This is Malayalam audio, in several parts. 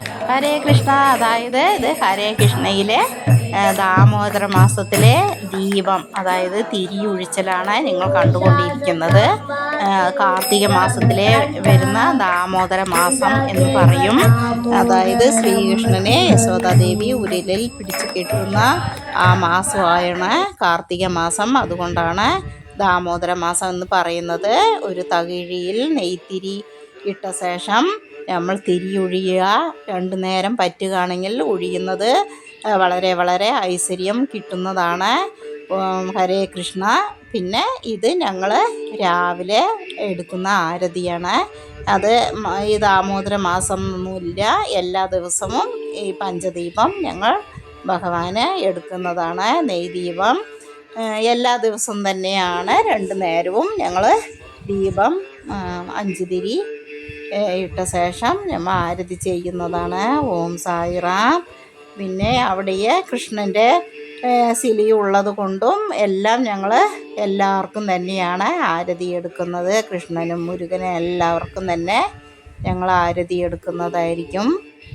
ഹരേ കൃഷ്ണ. അതായത് ഇത് ഹരേ കൃഷ്ണയിലെ ദാമോദര മാസത്തിലെ ദീപം അതായത് തിരി ഒഴിച്ചലാണ് നിങ്ങൾ കണ്ടുകൊണ്ടിരിക്കുന്നത് കാർത്തിക മാസത്തിലെ വരുന്ന ദാമോദര മാസം എന്ന് പറയും. അതായത് ശ്രീകൃഷ്ണനെ യശോദാദേവി ഉരലിൽ പിടിച്ചു കെട്ടുന്ന ആ മാസമാണ് കാർത്തിക മാസം. അതുകൊണ്ടാണ് ദാമോദര മാസം എന്ന് പറയുന്നത്. ഒരു തകിഴിയിൽ നെയ്ത്തിരി ഇട്ട ശേഷം നമ്മൾ തിരി ഒഴിയുക രണ്ടു നേരം പറ്റുകയാണെങ്കിൽ ഒഴിയുന്നത് വളരെ വളരെ ഐശ്വര്യം കിട്ടുന്നതാണ്. ഹരേ കൃഷ്ണ. പിന്നെ ഇത് ഞങ്ങൾ രാവിലെ എടുക്കുന്ന ആരതിയാണ്. അത് ഈ ദാമോദര മാസം ഒന്നുമില്ല എല്ലാ ദിവസവും ഈ പഞ്ചദീപം ഞങ്ങൾ ഭഗവാന് എടുക്കുന്നതാണ്. നെയ്ദീപം എല്ലാ ദിവസവും തന്നെയാണ്. രണ്ട് നേരവും ഞങ്ങൾ ദീപം അഞ്ചുതിരി ഇട്ട ശേഷം നമ്മൾ ആരതി ചെയ്യുന്നതാണ്. ഓം സായിറാം. പിന്നെ അവിടെ കൃഷ്ണന്റെ സിലി ഉള്ളത് കൊണ്ടും എല്ലാം ഞങ്ങൾ എല്ലാവർക്കും തന്നെയാണ് ആരതി എടുക്കുന്നത്. കൃഷ്ണനും മുരുകനും എല്ലാവർക്കും തന്നെ ഞങ്ങൾ ആരതി എടുക്കുന്നതായിരിക്കും.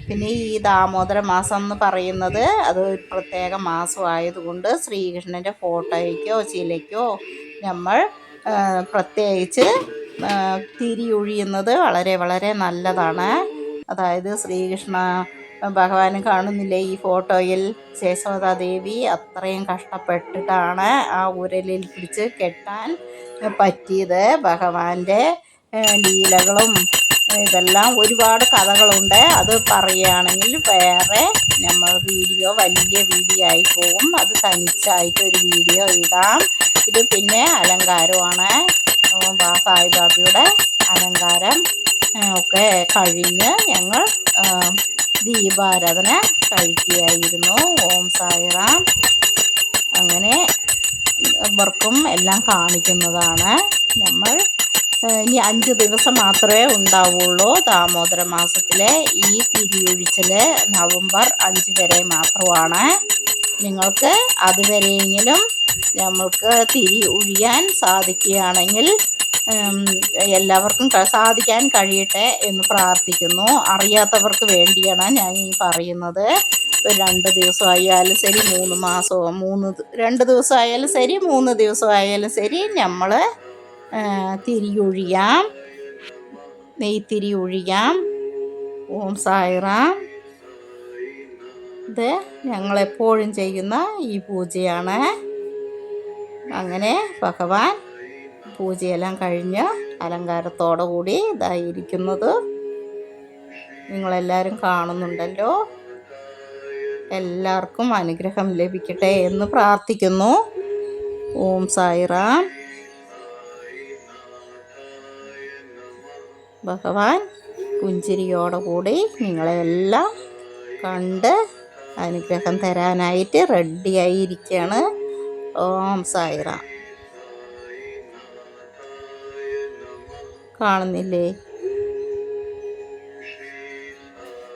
പിന്നെ ഈ ദാമോദര മാസം എന്ന് പറയുന്നത് അത് ഒരു പ്രത്യേക മാസമായതുകൊണ്ട് ശ്രീകൃഷ്ണന്റെ ഫോട്ടോയ്ക്കോ ശിലയ്ക്കോ നമ്മൾ പ്രത്യേകിച്ച് തിരി ഒഴിയുന്നത് വളരെ വളരെ നല്ലതാണ്. അതായത് ശ്രീകൃഷ്ണ ഭഗവാൻ കാണുന്നില്ലേ ഈ ഫോട്ടോയിൽ? ശേഷവതാദേവി അത്രയും കഷ്ടപ്പെട്ടിട്ടാണ് ആ ഉരലിൽ പിടിച്ച് കെട്ടാൻ പറ്റിയത്. ഭഗവാന്റെ ലീലകളും ഇതെല്ലാം ഒരുപാട് കഥകളുണ്ട്. അത് പറയുകയാണെങ്കിൽ വേറെ നമ്മൾ വീഡിയോ വലിയ വീഡിയോ ആയി പോകും അത് തനിച്ചായിട്ട് ഒരു വീഡിയോ ഇടാം. ഇത് പിന്നെ അലങ്കാരമാണ്. സായിബാബയുടെ അലങ്കാരം ഒക്കെ കഴിഞ്ഞ് ഞങ്ങൾ ദീപാരാധന കഴിക്കുകയായിരുന്നു. ഓം സായിറാം. അങ്ങനെ ഇവർക്കും എല്ലാം കാണിക്കുന്നതാണ്. നമ്മൾ ഇനി അഞ്ച് ദിവസം മാത്രമേ ഉണ്ടാവുള്ളൂ ദാമോദര മാസത്തിലെ ഈ തിരിയൊഴിച്ചിൽ നവംബർ അഞ്ച് വരെ മാത്രമാണ്. നിങ്ങൾക്ക് അതുവരെയെങ്കിലും നമ്മൾക്ക് തിരി ഒഴിയാൻ സാധിക്കുകയാണെങ്കിൽ എല്ലാവർക്കും സാധിക്കാൻ കഴിയട്ടെ എന്ന് പ്രാർത്ഥിക്കുന്നു. അറിയാത്തവർക്ക് വേണ്ടിയാണ് ഞാൻ ഈ പറയുന്നത്. രണ്ട് ദിവസമായാലും ശരി മൂന്ന് മാസമോ മൂന്ന് രണ്ട് ദിവസമായാലും ശരി മൂന്ന് ദിവസമായാലും ശരി നമ്മൾ തിരിയൊഴിയാം നെയ്ത്തിരി ഒഴിയാം ഓം സായിറാം ഇത് ഞങ്ങളെപ്പോഴും ചെയ്യുന്ന ഈ പൂജയാണ്. അങ്ങനെ ഭഗവാൻ പൂജയെല്ലാം കഴിഞ്ഞ് അലങ്കാരത്തോടു കൂടി ഇതായിരിക്കുന്നത് നിങ്ങളെല്ലാവരും കാണുന്നുണ്ടല്ലോ. എല്ലാവർക്കും അനുഗ്രഹം ലഭിക്കട്ടെ എന്ന് പ്രാർത്ഥിക്കുന്നു. ഓം സായിറാം. ഭഗവാൻ പുഞ്ചിരിയോടുകൂടി നിങ്ങളെല്ലാം കണ്ട് അനുഗ്രഹം തരാനായിട്ട് റെഡിയായിരിക്കുകയാണ് ഓം സായിറാം. കാണുന്നില്ലേ?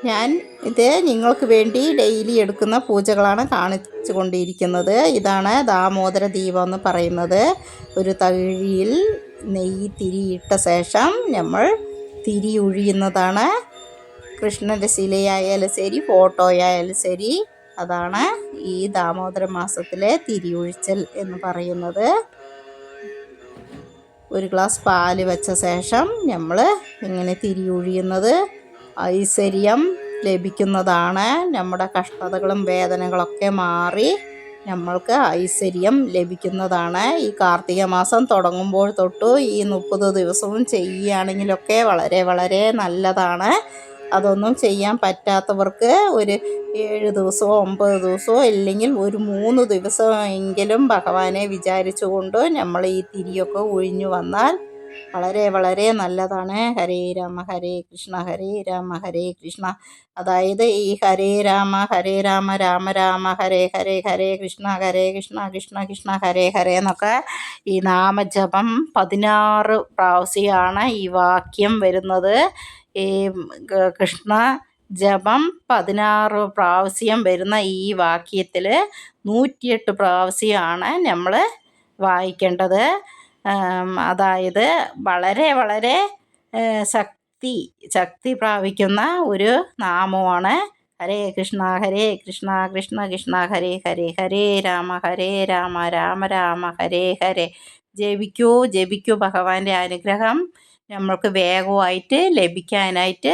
ഞാൻ ഇത് നിങ്ങൾക്ക് വേണ്ടി ഡെയിലി എടുക്കുന്ന പൂജകളാണ് കാണിച്ചു കൊണ്ടിരിക്കുന്നത്. ഇതാണ് ദാമോദര ദീപം എന്ന് പറയുന്നത്. ഒരു തകിഴിയിൽ നെയ്യ് തിരിയിട്ട ശേഷം നമ്മൾ തിരി ഒഴിയുന്നതാണ് കൃഷ്ണന്റെ ശിലയായാലും ശരി ഫോട്ടോയായാലും ശരി അതാണ് ഈ ദാമോദര മാസത്തിലെ തിരിയൊഴിച്ചൽ എന്ന് പറയുന്നത്. ഒരു ഗ്ലാസ് പാൽ വെച്ച ശേഷം നമ്മൾ ഇങ്ങനെ തിരിയൊഴിയുന്നത് ഐശ്വര്യം ലഭിക്കുന്നതാണ്. നമ്മുടെ കഷ്ടതകളും വേദനകളൊക്കെ മാറി നമ്മൾക്ക് ഐശ്വര്യം ലഭിക്കുന്നതാണ്. ഈ കാർത്തിക മാസം തുടങ്ങുമ്പോൾ തൊട്ട് ഈ മുപ്പത് ദിവസവും ചെയ്യുകയാണെങ്കിലൊക്കെ വളരെ വളരെ നല്ലതാണ്. അതൊന്നും ചെയ്യാൻ പറ്റാത്തവർക്ക് ഒരു ഏഴ് ദിവസമോ ഒമ്പത് ദിവസമോ ഇല്ലെങ്കിൽ ഒരു മൂന്ന് ദിവസമെങ്കിലും ഭഗവാനെ വിചാരിച്ചുകൊണ്ട് നമ്മൾ ഈ തിരിയൊക്കെ ഒഴിഞ്ഞു വന്നാൽ വളരെ വളരെ നല്ലതാണ്. ഹരേ രാമ ഹരേ കൃഷ്ണ ഹരേ രാമ ഹരേ കൃഷ്ണ. അതായത് ഈ ഹരേ രാമ ഹരേ രാമ രാമ രാമ ഹരേ ഹരേ ഹരേ കൃഷ്ണ ഹരേ കൃഷ്ണ കൃഷ്ണ കൃഷ്ണ ഹരേ ഹരേ എന്നൊക്കെ ഈ നാമജപം പതിനാറ് പ്രാവശ്യമാണ് ഈ വാക്യം വരുന്നത്. ഈ കൃഷ്ണ ജപം പതിനാറ് പ്രാവശ്യം വരുന്ന ഈ വാക്യത്തിൽ നൂറ്റിയെട്ട് പ്രാവശ്യമാണ് നമ്മൾ വായിക്കേണ്ടത്. അതായത് വളരെ വളരെ ശക്തി ശക്തി പ്രാപിക്കുന്ന ഒരു നാമമാണ് ഹരേ കൃഷ്ണ ഹരേ കൃഷ്ണ കൃഷ്ണ കൃഷ്ണ ഹരേ ഹരേ ഹരേ രാമ ഹരേ രാമ രാമ രാമ ഹരേ ഹരേ. ജപിക്കൂ ജപിക്കൂ ഭഗവാന്റെ അനുഗ്രഹം. നമ്മൾക്ക് വേഗമായിട്ട് ലഭിക്കാനായിട്ട്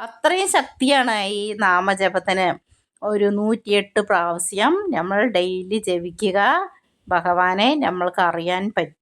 അത്രയും ശക്തിയാണ് ഈ നാമജപത്തിന്. ഒരു നൂറ്റിയെട്ട് പ്രാവശ്യം നമ്മൾ ഡെയിലി ജപിക്കുക. ഭഗവാനെ നമ്മൾക്ക് അറിയാൻ പറ്റും.